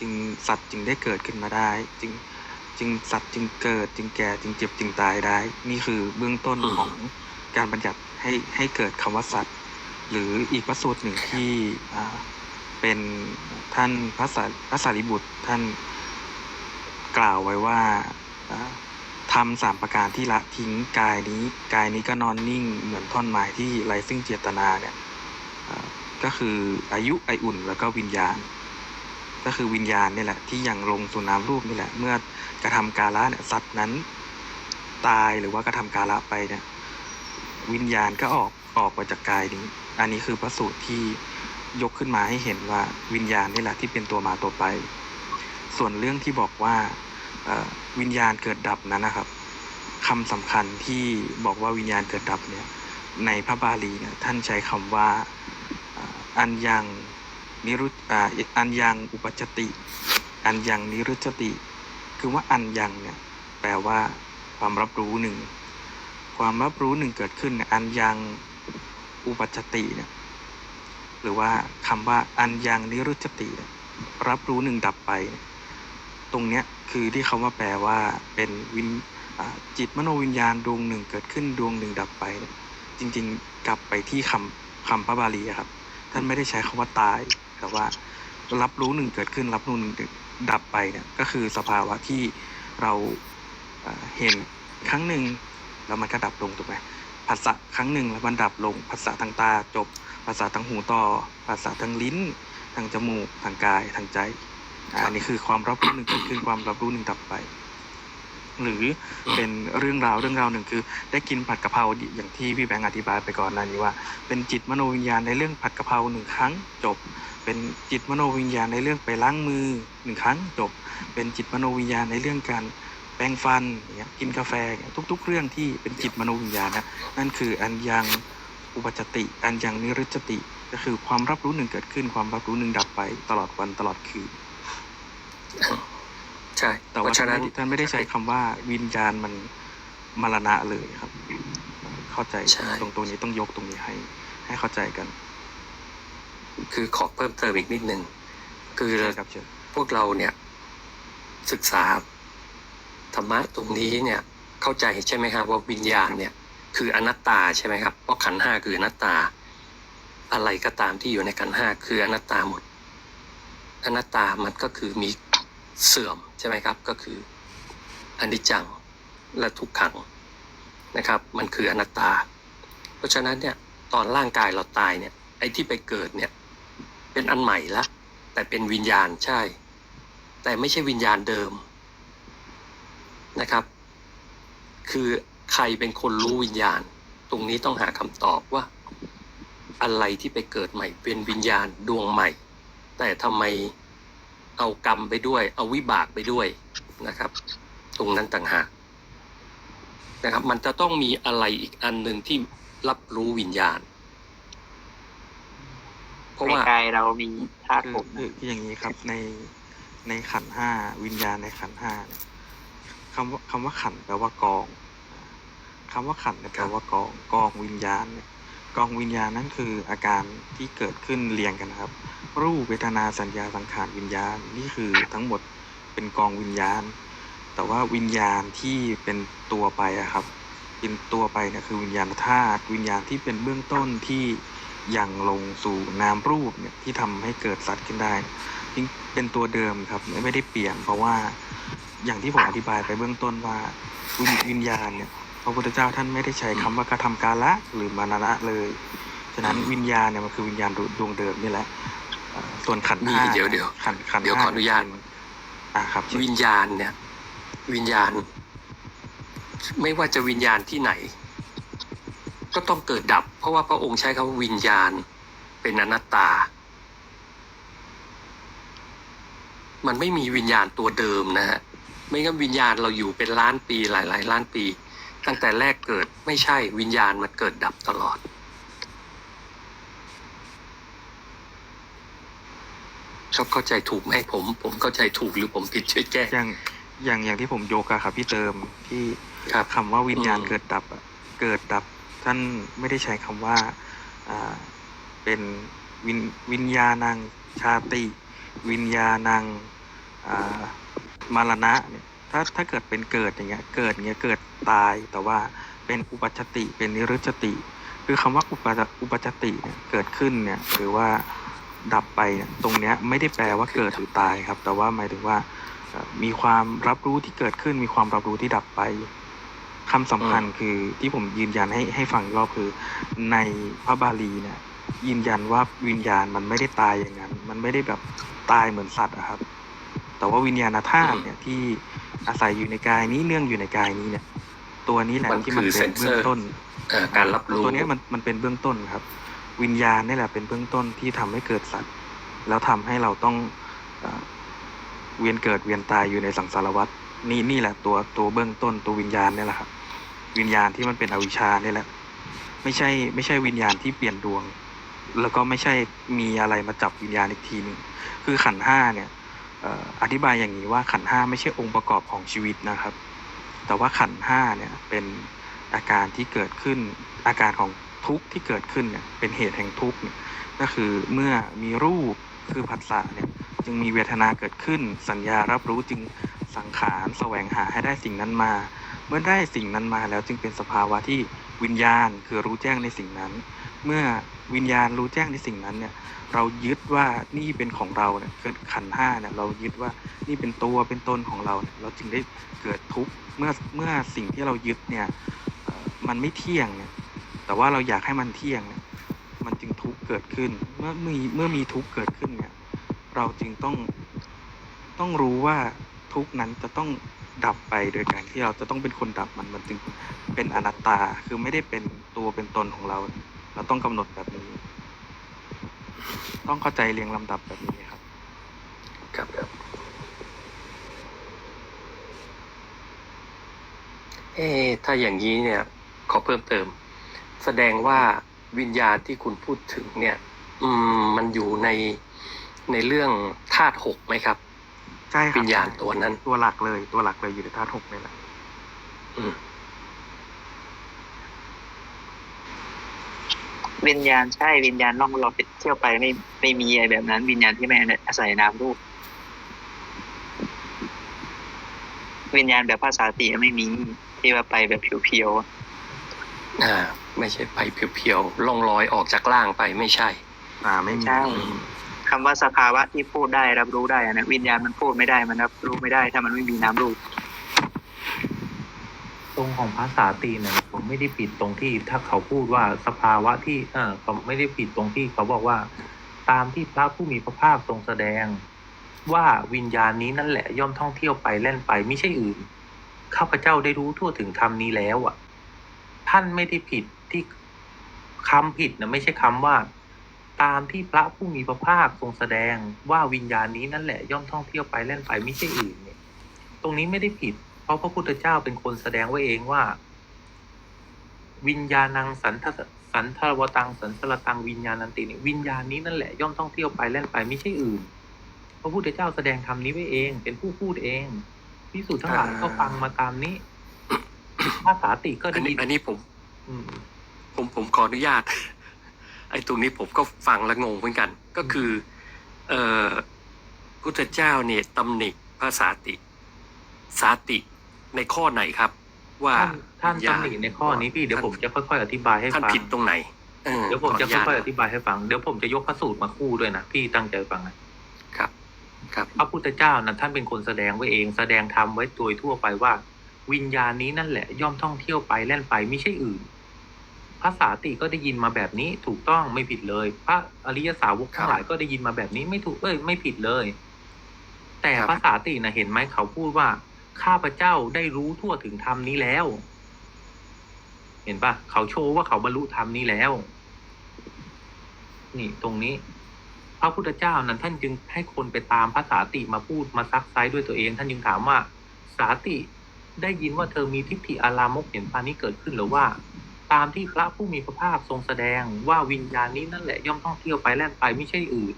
จึงสัตว์จึงได้เกิดขึ้นมาได้ จึงจึงสัตว์จึงเกิดจึงแก่จึงเจ็บจึงตายได้ นี่คือเบื้องต้นอืมของการบัญญัติให้ให้เกิดคำว่าสัตว์ หรืออีกพระสูตรหนึ่งที่อ่าเป็นท่านพระสาพระสารีบุตรท่านกล่าวไว้ว่าอ่าทำสามประการที่ละทิ้งกายนี้ กายนี้ก็นอนนิ่งเหมือนท่อนไม้ที่ไร้ซึ่งเจตนาเนี่ยอ่าก็คืออายุไออุ่นแล้วก็วิญญาณ ก็คือวิญญาณนี่แหละที่ยังลงสู่นามรูปนี่แหละ เมื่อกระทำกาละเนี่ยสัตว์นั้นตายหรือว่ากระทำกาละไปเนี่ยวิญญาณก็ออกออกมาจากกายนี้ อันนี้คือพระสูตรที่ยกขึ้นมาให้เห็นว่าวิญญาณนี่แหละที่เป็นตัวมาตัวไป ส่วนเรื่องที่บอกว่าวิญญาณเกิดดับนั้นนะครับคำสำคัญที่บอกว่าวิญญาณเกิดดับเนี่ยในพระบาลีเนี่ยท่านใช้คำว่าอ่าอันยัง นิรุตอ,อันยังอุปจติ อันยังนิรุจติ คือว่าอันยังเนี่ยแปลว่า ความรับรู้หนึ่ง ความรับรู้หนึ่งเกิดขึ้นเนี่ยอันยังอุปจติเนี่ยหรือว่าคำว่าอันยังนิรุจติ รับรู้หนึ่งดับไป ตรงเนี้ยคือที่เขามาแปลว่าเป็นวิญอ่าจิตมโนวิญญาณดวงหนึ่งเกิดขึ้นดวงหนึ่งดับไป จริง ๆ กลับไปที่คำคำพระบาลีครับ ท่านไม่ได้ใช้คำว่าตาย แต่ว่ารับรู้หนึ่งเกิดขึ้น รับรู้หนึ่งดับไปเนี่ยก็คือสภาวะที่เราเห็นครั้งหนึ่งแล้วมันก็ดับลงถูกไหมภาษะครั้งหนึ่งแล้วมันดับลงภาษาทางตาจบภาษาทางหูต่อภาษาทางลิ้น ทางจมูกทางกายทางใจอันนี้คือความรับรู้หนึ่งเกิดขึ้นความรับรู้หนึ่งดับไป หรือเป็นเรื่องราวเรื่องราวหนึ่งคือ ได้กินผัดกะเพราอย่างที่พี่แบงค์อธิบายไปก่อนหน้านี้ว่า เป็นจิตมโนวิญญาณในเรื่องผัดกะเพราหนึ่งครั้งจบ เป็นจิตมโนวิญญาณในเรื่องไปล้างมือหนึ่งครั้งจบ เป็นจิตมโนวิญญาณในเรื่องการแปรงฟันเงี้ยกินกาแฟทุก ๆ เรื่องที่เป็นจิตมโนวิญญาณนะนั่นคืออันยังอุปจติ อันยังนิรุจจติ ก็คือความรับรู้หนึ่งเกิดขึ้น ความรับรู้หนึ่งดับไปตลอดวันตลอดคืน ใช่แต่เพว่าราะท่าฉะนนั้นไม่ท่านไม่ได้ใช้คำว่าวิญญาณมันมรณะเลยครับ เข้าใจใช่ ตรงตัวนี้ต้องยกตรงนี้ให้ ให้เข้าใจกันคือขอเพิ่มเติมอีกนิดนึงคือใช่ครับเชิญพวกเราเนี่ย ศึกษาธรรมะตรงนี้เนี่ย เข้าใจใช่ไหมครับว่าวิญญาณเนี่ย คืออนัตตาใช่ไหมครับเพราะขันธ์ห้าคืออนัตตา อะไรก็ตามที่อยู่ในขันธ์ห้าคืออนัตตาหมด อนัตตามันก็คือมี เสื่อมใช่ไหมครับก็คืออนิจจังและทุกขังนะครับ มันคืออนัตตา เพราะฉะนั้นเนี่ยตอนร่างกายเราตายเนี่ยไอ้ที่ไปเกิดเนี่ยเป็นอันใหม่ละแต่เป็นวิญญาณใช่ แต่ไม่ใช่วิญญาณเดิมนะครับ คือใครเป็นคนรู้วิญญาณ ตรงนี้ต้องหาคำตอบว่า อะไรที่ไปเกิดใหม่เป็นวิญญาณดวงใหม่ แต่ทำไม เอากรรมไปด้วย เอาวิบากไปด้วยนะครับ ตรงนั้นต่างหากนะครับ มันจะต้องมีอะไรอีกอันหนึ่งที่รับรู้วิญญาณ เพราะในว่ากายเรามีธาตุคือผมคือคืออย่างนี้ครับในในขันธ์ห้าวิญญาณในขันธ์ห้าเนี่ยคำว่าคำว่าขันธ์แปลว่ากองคำว่าขันธ์เนี่ยแปลว่ากองกองวิญญาณเนี่ย กองวิญญาณนั่นคืออาการที่เกิดขึ้นเรียงกันครับ รูปเวทนาสัญญาสังขารวิญญาณนี่คือทั้งหมดเป็นกองวิญญาณ แต่ว่าวิญญาณที่เป็นตัวไปอะครับ เป็นตัวไปเนี่ยคือวิญญาณธาตุวิญญาณที่เป็นเบื้องต้นที่ยังลงสู่นามรูปเนี่ยที่ทำให้เกิดสัตว์ขึ้นได้จริงเป็นตัวเดิมครับไม่ได้เปลี่ยนเพราะว่าอย่างที่ผมอธิบายไปเบื้องต้นว่าวิญญาณเนี่ย ระพุทธเจ้าท่านไม่ได้ใช้คำว่ากระทำกาละหรือมานะละเลย ฉะนั้นวิญญาณเนี่ยมันคือวิญญาณดวงเดิมนี่แหละเอ่อส่วนขันธ์มีห้าเดี๋ยวเดี๋ยวขันธ์ขันธ์เดี๋ยวขออนุญาตเป็อ่าครับเชิญวิญญาณเนี่ย วิญญาณ ไม่ว่าจะวิญญาณที่ไหน ก็ต้องเกิดดับ เพราะว่าพระองค์ใช้คำว่าวิญญาณ เป็นอนัตตา มันไม่มีวิญญาณตัวเดิมนะฮะไม่งั้นวิญญาณเราอยู่เป็นล้านปีหลายหลายๆล้านปี ตั้งแต่แรกเกิดไม่ใช่วิญญาณมันเกิดดับตลอดเขาเข้าใจถูกไหมผม ผมเข้าใจถูกหรือผมผิดช่วยแก้ อย่างอย่างอย่างที่ผมยกอะครับพี่เติมที่ครับคำว่าวิญญาณอืม เกิดดับอะเกิดดับ ท่านไม่ได้ใช้คำว่าอ่าเป็นวิญวิญญาณังชาติ วิญญาณังอ่ามารณะเนี่ย ถ้าถ้าเกิดเป็นเกิดอย่างเงี้ยเกิดอย่างเงี้ยเกิดตายแต่ว่าเป็นอุปัชชติเป็นนิรุชติ คือคำว่าอุปจอุปจติเนี่ยเกิดขึ้นเนี่ยหรือว่าดับไปเนี่ยตรงเนี้ยไม่ได้แปลว่าเกิดหรือตายครับ แต่ว่าหมายถึงว่าเอ่อมีความรับรู้ที่เกิดขึ้น มีความรับรู้ที่ดับไปคำสำคัญคือที่ผมยืนยันให้ให้ฟังอีกรอบคือในพระบาลีเนี่ยยืนยันว่าวิญญาณมันไม่ได้ตายอย่างนั้น มันไม่ได้แบบตายเหมือนสัตว์อะครับ แต่ว่าวิญญาณธาตุเนี่ยที่ อาศัยอยู่ในกายนี้เนื่องอยู่ในกายนี้เนี่ย ตัวนี้แหละมันที่มันคือเป็นเบื้อง sensor ต้นเอ่อการรับรู้ ตัวเนี้ยมันมันเป็นเบื้องต้นครับ วิญญาณนี่แหละเป็นเบื้องต้นที่ทำให้เกิดสัตว์ แล้วทำให้เราต้องเอ่อเวียนเกิดเวียนตายอยู่ในสังสารวัฏนี่นี่แหละตัวตัวเบื้องต้นตัววิญญาณนี่แหละครับ วิญญาณที่มันเป็นอวิชชานี่แหละ ไม่ใช่ไม่ใช่วิญญาณที่เปลี่ยนดวง แล้วก็ไม่ใช่มีอะไรมาจับวิญญาณอีกทีหนึ่งคือขันธ์ห้าเนี่ยเอธิบายอย่างนี้ว่าขันห้าไม่ใช่องค์ประกอบของชีวิตนะครับ แต่ว่าขันห้าเนี่ยเป็นอาการที่เกิดขึ้น อาการของทุกข์ที่เกิดขึ้นเนี่ยเป็นเหตุแห่งทุกข์เนี่ยก็คือเมื่อมีรูปคือผัสสะเนี่ยจึงมีเวทนาเกิดขึ้น สัญญารับรู้จึงสังขารแสวงหาให้ได้สิ่งนั้นมา เมื่อได้สิ่งนั้นมาแล้วจึงเป็นสภาวะที่วิญญาณคือรู้แจ้งในสิ่งนั้น เมื่อ วิญญาณรู้แจ้งในสิ่งนั้นเนี่ย เรายึดว่านี่เป็นของเราเนี่ยเกิดขันห้าเนี่ยเรายึดว่านี่เป็นตัวเป็นตนของเราเนี่ยเราจึงได้เกิดทุกข์เมื่อเมื่อสิ่งที่เรายึดเนี่ยมันไม่เที่ยงเนี่ยแต่ว่าเราอยากให้มันเที่ยงเนี่ยมันจึงทุกข์เกิดขึ้น เมื่อมีเมื่อมีทุกข์เกิดขึ้นเนี่ย เราจึงต้องต้องรู้ว่าทุกข์นั้นจะต้องดับไปโดยการที่เราจะต้องเป็นคนดับมันมันจึงเป็นอนัตตาคือไม่ได้เป็นตัวเป็นตนของเรา เราต้องกำหนดแบบนี้ ต้องเข้าใจเรียงลำดับแบบนี้ครับ ครับครับเอ๊ะถ้าอย่างนี้เนี่ย ขอเพิ่มเติม แสดงว่าวิญญาณที่คุณพูดถึงเนี่ย อืม มันอยู่ในในเรื่องธาตุหกไหมครับ ใช่ครับวิญญาณตัวนั้น ตัวหลักเลย ตัวหลักเลยอยู่ในธาตุหกนี่แหละอืม วิญญาณใช่วิญญาณล่องลอยไปเที่ยวไปไม่ไม่มีอะไรแบบนั้น วิญญาณที่ไม่อาศัยนามรูป วิญญาณแบบภาษาติไม่มีที่ว่าไปแบบเพียวๆอะอ่า ไม่ใช่ไปเพียวๆล่องลอยออกจากล่างไปไม่ใช่ อ่าไม่มีใช่คำว่าสภาวะที่พูดได้รับรู้ได้อะนะวิญญาณมันพูดไม่ได้มันรับรู้ไม่ได้ ถ้ามันไม่มีนามรูปตรงของภาษาตีเนี่ยผม ไม่ได้ผิดตรงที่ถ้าเขาพูดว่าสภาวะที่เออเขาไม่ได้ผิดตรงที่เขาบอกว่า ตามที่พระผู้มีพระภาคทรงแสดง ว่าวิญญาณนี้นั่นแหละย่อมท่องเที่ยวไปเล่นไปไม่ใช่อื่นข้าพเจ้าได้รู้ทั่วถึงธรรมนี้แล้วอะ ท่านไม่ได้ผิดที่คำผิดนะไม่ใช่คำว่า ตามที่พระผู้มีพระภาคทรงแสดงว่าวิญญาณนี้นั่นแหละย่อมท่องเที่ยวไปเล่นไปไม่ใช่อื่นเนี่ย ตรงนี้ไม่ได้ผิด เพราะพระพุทธเจ้าเป็นคนแสดงไว้เองว่า วิญญาณังสันทสสันทรวตังสันสรตังวิญญาณันติเนี่ยวิญญาณนี้นั่นแหละ ย่อมท่องเที่ยวไปเล่นไปไม่ใช่อื่น พระพุทธเจ้าแสดงธรรมนี้ไว้เอง เป็นผู้พูดเองพิสูจน์ทั้งหลายอ่าก็ฟังมาตามนี้ภาษาติก็อันได้นี้ยินอันนี้ผมอืมผมผมขออนุญาต ไอ้ตรงนี้ผมก็ฟังและงงเหมือนกัน ก็คือ เอ่อพุทธเจ้าเนี่ยตำหนิพระสาติ สาติในข้อไหนครับ ว่า ท่านท่านวิญญณตำหนิในข้อนี้พี่เดี๋ยวผมจะค่อยๆอธิบายให้ท่านฟังผิดตรงไหนออเดี๋ยวผมจะขนุญาตค่อยๆอธิบายให้ฟัง เดี๋ยวผมจะยกพระสูตรมาคู่ด้วยนะพี่ตั้งใจฟังนะครับ ครับพระพุทธเจ้านั้นท่านเป็นคนแสดงไว้เอง แสดงธรรมไว้โดยทั่วไปว่า วิญญาณนี้นั่นแหละย่อมท่องเที่ยวไปเล่นไปไม่ใช่อื่นพระสาติก็ได้ยินมาแบบนี้ถูกต้องไม่ผิดเลย พระอริยสาวกทั้งหลายก็ได้ยินมาแบบนี้ไม่ถูกเอ้ยไม่ผิดเลย แต่ครับพระสาตินะเห็นไหมเขาพูดว่าข้าพเจ้าได้รู้ทั่วถึงธรรมนี้แล้ว เห็นปะเขาโชว์ว่าเขาบรรลุธรรมนี้แล้ว นี่ตรงนี้ พระพุทธเจ้านั้นท่านจึงให้คนไปตามพระสาติมาพูดมาซักไซด้วยตัวเอง ท่านจึงถามว่าสาติได้ยินว่าเธอมีทิฏฐิอารามกเห็นปานี้เกิดขึ้นหรือว่า ตามที่พระผู้มีพระภาคทรงแสดงว่าวิญญาณนี้นั่นแหละย่อมท่องเที่ยวไปแล่นไปไม่ใช่อื่น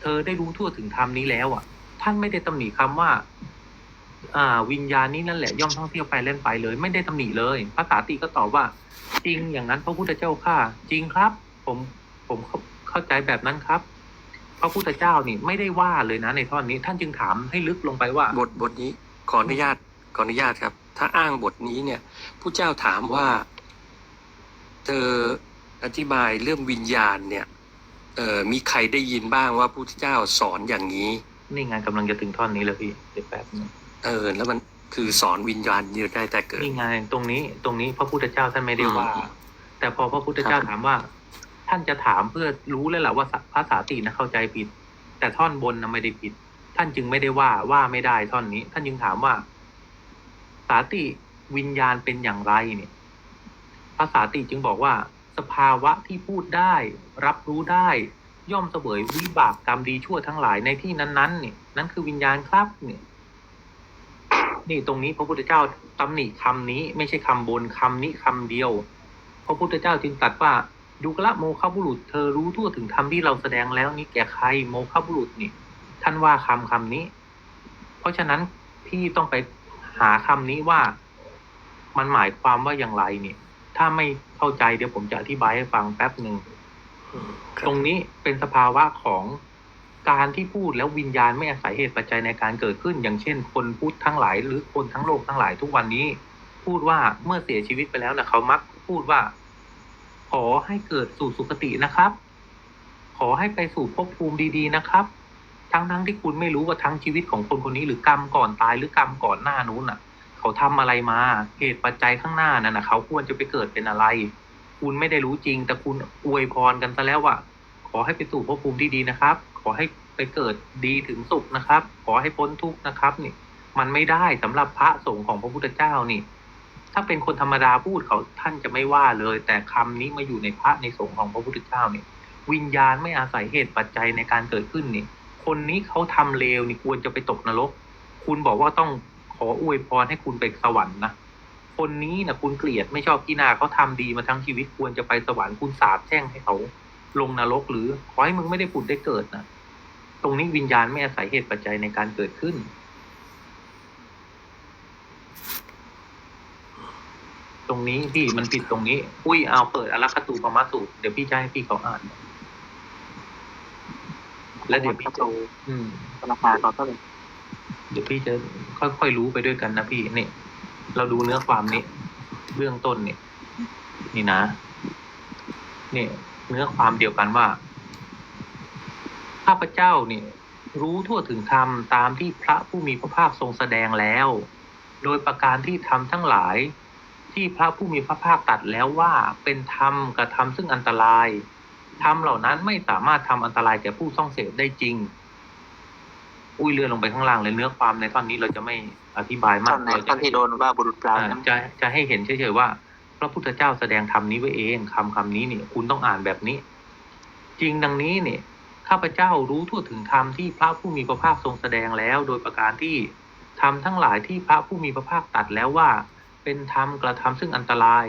เธอได้รู้ทั่วถึงธรรมนี้แล้วอะ ท่านไม่ได้ตำหนิคำว่า อ่า วิญญาณนี้นั่นแหละย่อมท่องเที่ยวไปเล่นไปเลย ไม่ได้ตำหนิเลยพระสาติก็ตอบว่า จริงอย่างนั้นพระพุทธเจ้าค่ะ จริงครับ ผมผมเข้าเข้าใจแบบนั้นครับทพระพุทธเจ้านี่ไม่ได้ว่าเลยนะในท่อนนี้ ท่านจึงถามให้ลึกลงไปว่า บทบทนี้ขออนุญาตขออนุญาตครับ ถ้าอ้างบทนี้เนี่ยผู้เจ้าถามว่า เธออธิบายเรื่องวิญญาณเนี่ย เออมีใครได้ยินบ้างว่าผู้เจ้าสอนอย่างนี้ นี่ไงกำลังจะถึงท่อนนี้แล้วพี่เดี๋ยวแป๊บนึง เออ แล้วมันคือสอนวิญญาณอยู่ได้แต่เกิด นี่ไงตรงนี้ตรงนี้พระพุทธเจ้าท่านไม่ได้ว่าอืมแต่พอพระพุทธเจ้าครับถามว่า ท่านจะถามเพื่อรู้แล้วแหละว่าภาษาตินะเข้าใจผิด แต่ท่อนบนนะไม่ได้ผิด ท่านจึงไม่ได้ว่าว่าไม่ได้ท่อนนี้ ท่านจึงถามว่า สาติวิญญาณเป็นอย่างไรเนี่ย ภาษาติจึงบอกว่า สภาวะที่พูดได้ รับรู้ได้ ย่อมเสวยวิบากกรรมดีชั่วทั้งหลายในที่นั้นๆเนี่ยนั่นคือวิญญาณครับเนี่ย นี่ตรงนี้พระพุทธเจ้าตำหนิคำนี้ไม่ใช่คำบนคำนี้คำเดียว พระพุทธเจ้าจึงตรัสว่าดูกละโมฆะบุรุษเธอรู้ทั่วถึงธรรมที่เราแสดงแล้วนี่แก่ใครโมฆะบุรุษนี่ท่านว่าคำคำนี้ เพราะฉะนั้นพี่ต้องไปหาคำนี้ว่ามันหมายความว่าอย่างไรเนี่ย ถ้าไม่เข้าใจเดี๋ยวผมจะอธิบายให้ฟังแป๊บหนึ่งอืมครับตรงนี้เป็นสภาวะของ การที่พูดแล้ววิญญาณไม่อาศัยเหตุปัจจัยในการเกิดขึ้น อย่างเช่น คนพูดทั้งหลายหรือคนทั้งโลกทั้งหลายทุกวันนี้ พูดว่าเมื่อเสียชีวิตไปแล้วนะเขามักพูดว่า ขอให้เกิดสู่สุคตินะครับ ขอให้ไปสู่ภพภูมิดี ๆ นะครับ ทั้งทั้งๆที่คุณไม่รู้ว่าทั้งชีวิตของคนคนนี้หรือกรรมก่อนตายหรือกรรมก่อนหน้านู้นน่ะ เขาทำอะไรมาเหตุปัจจัยข้างหน้านั่นนะเขาควรจะไปเกิดเป็นอะไร คุณไม่ได้รู้จริง แต่คุณอวยพรกันซะแล้วว่า ขอให้ไปสู่ภพภูมิที่ดีนะครับ ขอให้ไปเกิดดีถึงสุขนะครับ ขอให้พ้นทุกข์นะครับนี่มันไม่ได้สำหรับพระสงฆ์ของพระพุทธเจ้านี่ ถ้าเป็นคนธรรมดาพูดเขาท่านจะไม่ว่าเลย แต่คำนี้มาอยู่ในพระในสงฆ์ของพระพุทธเจ้านี่วิญญาณไม่อาศัยเหตุปัจจัยในการเกิดขึ้นนี่ คนนี้เขาทำเลวนี่ควรจะไปตกนรก คุณบอกว่าต้องขออวยพรให้คุณไปสวรรค์นะคนนี้นะคุณเกลียดไม่ชอบกีนาเขาทำดีมาทั้งชีวิตควรจะไปสวรรค์คุณสาบแช่งให้เขา ลงนรกหรือขอให้มึงไม่ได้ผุดได้เกิดนะตรงนี้วิญญาณไม่อาศัยเหตุปัจจัยในการเกิดขึ้น ตรงนี้พี่มันผิดตรงนี้ อุ้ยเอาเปิดอลัคตูปมาสูตรเดี๋ยวพี่จะให้พี่เขาอ่าน แล้วเดี๋ยวพี่ประจะตูอืมราคาเขาก็เลยเดี๋ยวพี่จะค่อยๆรู้ไปด้วยกันนะพี่นี่เราดูเนื้อความนี้ เบื้องต้นเนี่ย นี่นะ เนี่ย เนื้อความเดียวกันว่า ข้าพเจ้าเนี่ยรู้ทั่วถึงธรรมตามที่พระผู้มีพระภาคทรงแสดงแล้ว โดยประการที่ทำทั้งหลาย ที่พระผู้มีพระภาคตรัดแล้วว่าเป็นธรรมกระทำซึ่งอันตรายธรรมเหล่านั้นไม่สามารถทำอันตรายแก่ผู้ต้องเสพได้จริง อุ้ยเลื่อนลงไปข้างล่างเลยเนื้อความในท่อนนี้เราจะไม่อธิบายมาท่กอนไหนเราท่อนที่โดนว่าบุรุษเปล่าอ่านะจะจะให้เห็นเฉยๆว่าพ ระพุทธเจ้าแสดงธรรมนี้ไว้เองคำคำนี้เนี่ย คุณต้องอ่านแบบนี้ จริงดังนี้เนี่ยข้าพเจ้ารู้ทั่วถึงธรรมที่พระผู้มีพระภาคทรงแสดงแล้ว โดยประการที่ธรรมทั้งหลายที่พระผู้มีพระภาคตัดแล้วว่า เป็นธรรมกระทำซึ่งอันตราย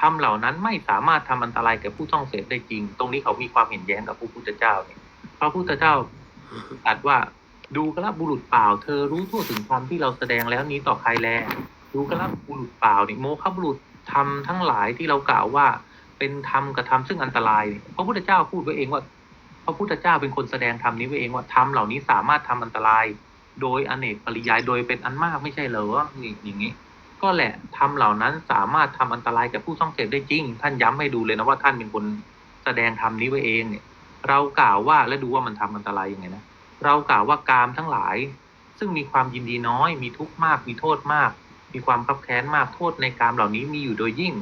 ธรรมเหล่านั้นไม่สามารถทำอันตรายแก่ผู้ต้องเสพได้จริง ตรงนี้เขามีความเห็นแย้งกับพระพุทธเจ้าเนี่ยพระพุทธเจ้าตรัสว่าดูกระบุรุษเปล่า เธอรู้ทั่วถึงธรรมที่เราแสดงแล้วนี้ต่อใครแลดูกระบุรุษเปล่านี่โมฆะบุรุษ ทำทั้งหลายที่เรากล่าวว่าเป็นธรรมกับธระทำซึ่งอันตรายนี่พระพุทธเจ้าพูดไว้เองว่าพระพุทธเจ้าเป็นคนแสดงธรรมนี้ไว้เองว่าธรรมเหล่านี้สามารถทำอันตราย โดยอเนกปริยายโดยเป็นอันมากไม่ใช่เหรออย่างนี้ ก็แหละธรรมเหล่านั้นสามารถทำอันตรายแก่ผู้ต้องเสพได้จริง ท่านย้ำให้ดูเลยนะว่าท่านเป็นคนแสดงธรรมนี้ไว้เองเนี่ย เรากล่าวว่าแล้วดูว่ามันทำอันตรายยังไงนะเรากล่าวว่ากามทั้งหลาย ซึ่งมีความยินดีน้อย มีทุกข์มากมีโทษมาก มีความคับแค้นมากโทษในกามเหล่านี้มีอยู่โดยยิ่ง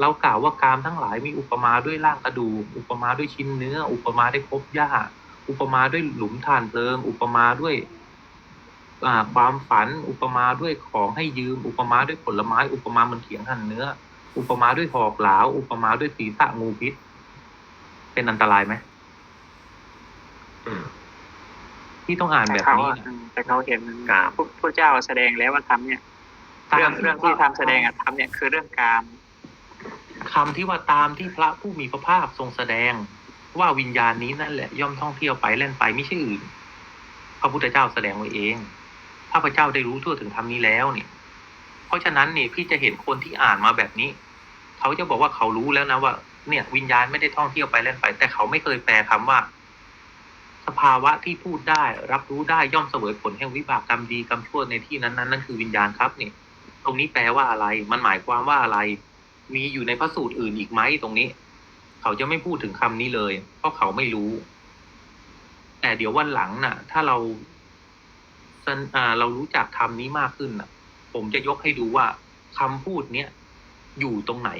เรากล่าวว่ากามทั้งหลายมีอุปมาด้วยร่างกระดูกอุปมาด้วยชิ้นเนื้อ อุปมาด้วยภพหญ้า อุปมาด้วยหลุมฐานเพลิง อุปมาด้วยความฝัน อุปมาด้วยของให้ยืม อุปมาด้วยผลไม้ อุปมาเหมันเขียงหั่นเนื้อ อุปมาด้วยหอกหลาว อุปมาด้วยศีรษะงูพิษ เป็นอันตรายไหมที่ต้องอ่านแบบนี้แต่เขาเห็นพระพระเจ้าแสดงแล้วว่าทำเนี่ย เรื่องเรื่องที่ทำแสดงอะทำเนี่ยคือเรื่องการคำที่ว่าตามที่พระผู้มีพระภาคทรงแสดง ว่าวิญญาณนี้นั่นแหละย่อมท่องเที่ยวไปเล่นไปไม่ใช่อื่นพระพุทธเจ้าแสดงไว้เองข้าพเจ้าได้รู้ทั่วถึงธรรมนี้แล้วเนี่ย เพราะฉะนั้นเนี่ยพี่จะเห็นคนที่อ่านมาแบบนี้ เขาจะบอกว่าเขารู้แล้วนะว่า เนี่ย วิญญาณไม่ได้ท่องเที่ยวไปเล่นไป แต่เขาไม่เคยแปลคำว่าสสภาวะที่พูดได้ รับรู้ได้ย่อมเสวยผลแห่งวิบากกรรมดีกรรมชั่วในที่นั้นนั้นนั่นคือวิญญาณครับนี่ต รงนี้แปลว่าอะไร มันหมายความว่าอะไร มีอยู่ในพระสูตรอื่นอีกไหมตรงนี้ เขาจะไม่พูดถึงคำนี้เลย เพราะเขาไม่รู้ แต่เดี๋ยววันหลังน่ะ ถ้าเราเรารู้จักคำนี้มากขึ้นน่ะ ผมจะยกให้ดูว่าคำพูดเนี้ยอยู่ตรงไหน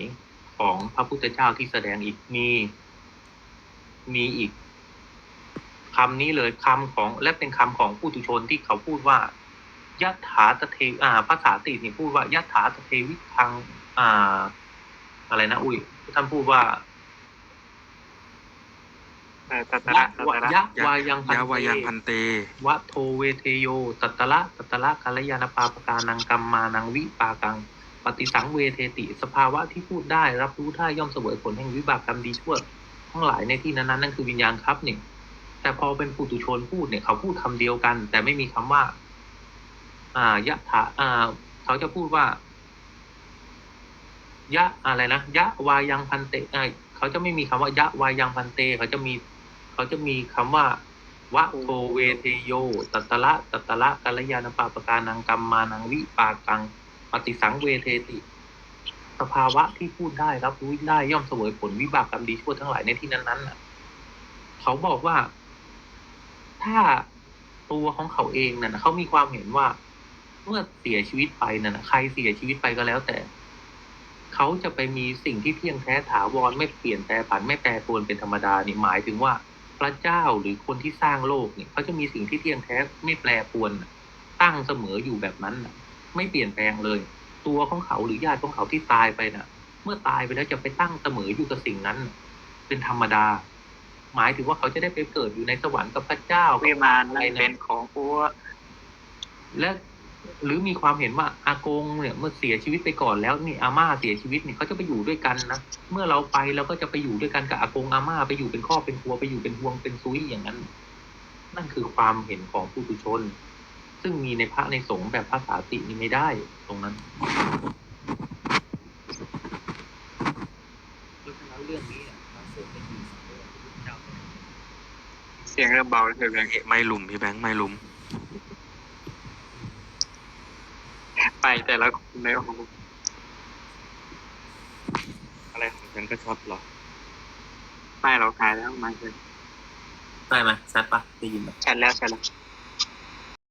ของพระพุทธเจ้าที่แสดงอีกมีมีอีกคำนี้เลยคำของและเป็นคำของผู้ตุชนที่เขาพูดว่า ยัตถาตเทอ่าภาษาตินี่พูดว่ายัตถาตเทวิทังอ่า อะไรนะอุ้ยท่านพูดว่าเออตัตยะระตัวะตระยะวายังพันยาวายังเตพันเตวะโทเวเทโยตัตตละตัตตละกัลยาณปาปกานังกัมมานังวิปากัง ปฏิสังเวเทติ สภาวะที่พูดได้ รับรู้ได้ย่อมเสวยผลแห่งวิบากกรรมดีชั่วทั้งหลายในที่นั้นๆนั่นคือวิญญาณครับนี่แต่พอเป็นปุถุชนพูดเนี่ยเขาพูดคำเดียวกัน แต่ไม่มีคำว่า อ่ายะถาอ่าเขาจะพูดว่ายะอะไรนะยะวายังพันเตอ้ยเขาจะไม่มีคำว่ายะวายังพันเต เขาจะมี เขาจะมีคำว่าวะโทเวเทโย ตัตละตัตละกัลยาณปาปกานังกัมมานังวิปากัง ปฏิสังเวเทติ สภาวะที่พูดได้รับรู้ได้ย่อมเสวยผลวิบากกรรมดีชั่วทั้งหลายในที่นั้นๆน่ะ เขาบอกว่าถ้าตัวของเขาเองน่ะเขามีความเห็นว่า มื่อเสียชีวิตไปน่ะนะใครเสียชีวิตไปก็แล้วแต่ เขาจะไปมีสิ่งที่เที่ยงแท้ถาวรไม่เปลี่ยนแปรผันไม่แปรปรวนเป็นธรรมดานี่หมายถึงว่าพระเจ้าหรือคนที่สร้างโลกเนี่ยเขาจะมีสิ่งที่เที่ยงแท้ไม่แปรปรวนน่ะตั้งเสมออยู่แบบนั้นน่ะไม่เปลี่ยนแปลงเลย ตัวของเขาหรือญาติของเขาที่ตายไปน่ะ เมื่อตายไปแล้วจะไปตั้งเสมออยู่กับสิ่งนั้นน่ะเป็นธรรมดา หมายถึงว่าเขาจะได้ไปเกิดอยู่ในสวรรค์กับพระเจ้าวิมานนั่นเป็นของอัวและ หรือมีความเห็นว่าอากงเนี่ยเมื่อเสียชีวิตไปก่อนแล้วนี่อาม่าเสียชีวิตเนี่ยเขาจะไปอยู่ด้วยกันนะเมื่อเราไปเราก็จะไปอยู่ด้วยกันกับอากงอาม่าไปอยู่เป็นครอบเป็นครัวไปอยู่เป็นพวงเป็นซุยอย่างนั้น นั่นคือความเห็นของผู้ตุชน ซึ่งมีในพระในสงฆ์แบบภาษาตินี่ไม่ได้ตรงนั้นเรื่องนี้อะพระสงฆ์ไม่มีสังเกตพระพุทธเจ้าเสียงเริ่มเบาแล้วคือไงเอ๊ะไม่หลุมพี่แบงค์ไม่หลุม ไป แต่ละคนเลยโอ้โหอะไรของฉันก็ช็อตเหรอไม่เราหายแล้วมาเลยได้ไหมชัดปะได้ยินไหมชัดแล้วชัดแล้ว